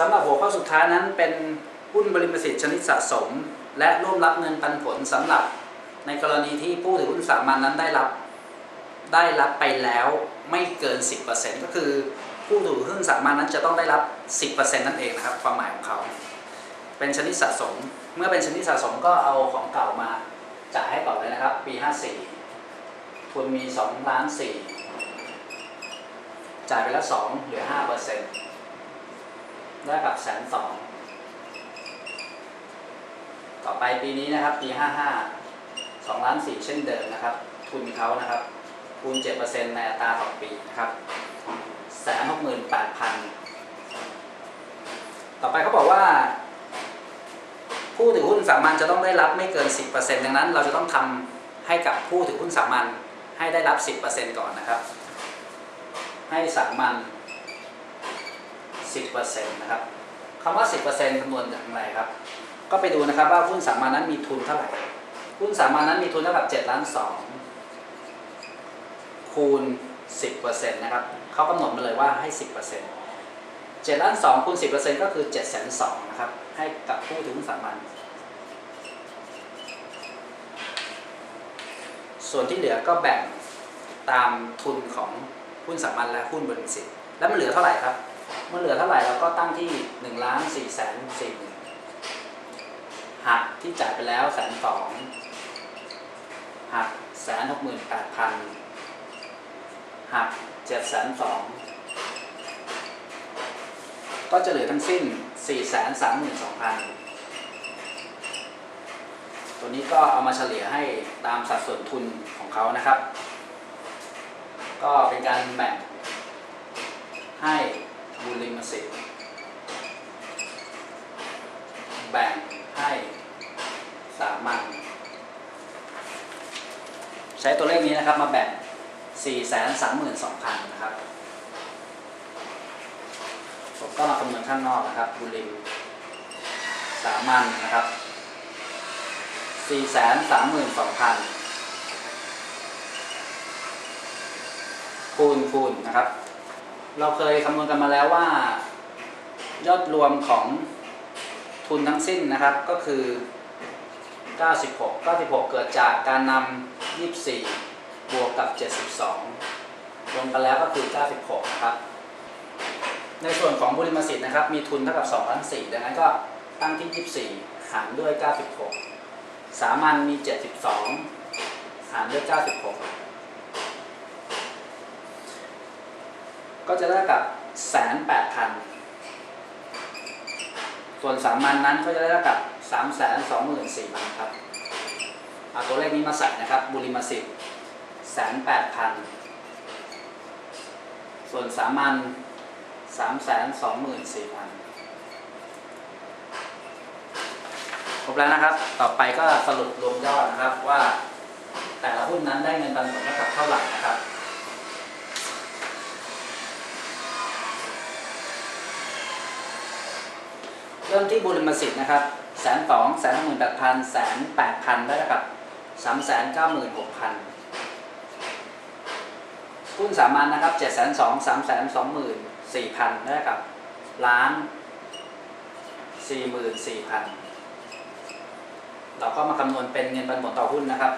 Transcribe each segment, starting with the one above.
สำหรับหัวข้อสุดท้ายนั้นเป็นหุ้นบริมสิทธิ์ชนิดสะสม และร่วมรับเงินปันผลสำหรับในกรณีที่ผู้ถือหุ้นสามัญนั้นได้รับได้รับไปแล้วไม่เกิน 10%ก็คือผู้ถือหุ้นสามัญนั้นจะต้องได้รับ 10%นั่นเองนะครับ ความหมายของเขา เป็นชนิดสะสม เมื่อเป็นชนิดสะสมก็เอาของเก่ามาจ่ายให้ก่อนเลยนะครับ ปี 54ทุนมี2ล้าน4จ่ายไปแล้ว 2 เหลือ5% ได้กับแสนสองต่อไปปีนี้นะครับปี55 2ล้าน4เช่นเดิมนะครับ ทุนเขานะครับคูณ7%ในอัตราต่อปีนะครับแสนหกหมื่นแปดพันต่อไปเขาบอกว่า ผู้ถือหุ้นสามัญจะต้องได้รับไม่เกิน 10%ดังนั้น เราจะต้องทำให้กับผู้ถือหุ้นสามัญให้ได้รับ 10%ก่อนนะครับ ให้สามัญ 10%นะครับคำว่า 10%คำนวณอย่างไรครับ ก็ไปดูนะครับว่าหุ้นสามัญนั้นมีทุนเท่าไหร่หุ้นสามัญนั้นมีทุนเท่ากับ7ล้าน2คูณ 10%นะครับเขากำหนดมาเลยว่าให้ 10% 7ล้าน2คูณ 10%ก็คือ7แสน2นะครับให้กับผู้ถือหุ้นสามัญส่วนที่เหลือก็แบ่งตามทุนของหุ้นสามัญและหุ้นบริษัทแล้วมันเหลือเท่าไหร่ครับ เมื่อเหลือเท่าไหร่เราก็ตั้งที่1ล้าน4แสน4หมื่นหักที่จ่ายไปแล้วแสนสองหักแสนหกหมื่นแปดพันหักเจ็ดแสนสองก็จะเหลือทั้งสิ้น4แสนสามหมื่นสองพันตัวนี้ก็เอามาเฉลี่ยให้ตามสัดส่วนทุนของเขานะครับ ก็เป็นการแบ่งให้ บุริมสิทธิ์แบ่งให้สามัญใช้ตัวเลขนี้นะครับมาแบ่ง 4 3 2 0 0 0 นะครับ ผมก็มาคำนวณข้างนอกนะครับบุริมสามัญนะครับ 4 3 2 0 0 0 คูณคูณนะครับ เราเคยคำนวณกันมาแล้วว่า ยอดรวมของทุนทั้งสิ้นนะครับก็คือ 96 96 เกิดจากการนำ 24 บวกกับ 72 รวมกันแล้วก็คือ 96 นะครับ ในส่วนของบุริมสิทธิ์นะครับ มีทุนเท่ากับ2ล้าน4ดังนั้นก็ตั้งที่ 24 หารด้วย 96 สามัญมี 72 หารด้วย 96 ก็จะได้กับแสนแปดพันส่วนสามัญนนั้นก็จะได้กับสามแสนสองหมื่นสี่พันครับเอาตัวเลขนี้มาใส่นะครับบุริมสิทธิ์แสนแปดพันส่วนสามัญสามแสนสองหมื่นสี่พันครบแล้วนะครับ ต่อไปก็สรุปรวมยอดนะครับว่าแต่ละหุ้นนั้นได้เงินปันผลเท่ากับเท่าไหร่นะครับ เริ่มที่บุริมสิทธิ์นะครับแสนสองแสนหมื่นแปดพันแสนแปดพันได้กับสามแสนเก้าหมื่นหกพันหุ้นสามัญนะครับเจ็ดแสนสองสามแสนสองหมื่นสี่พันได้กับล้านสี่หมื่นสี่พันเราก็มาคำนวณเป็นเงินปันผลต่อหุ้นนะครับ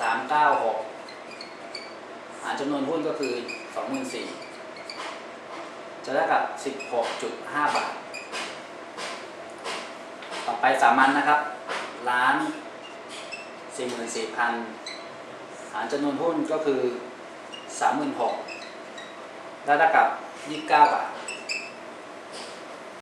สามเก้าหกหารจำนวนหุ้นก็คือสองหมื่นสี่จะได้กับสิบหกจุดห้าบาท ไปสามัญนนะครับล้านสี่หมื่นสี่พันหารจำนวนหุ้นก็คือสามหมื่นหกได้เท่ากับยี่เก้าบาท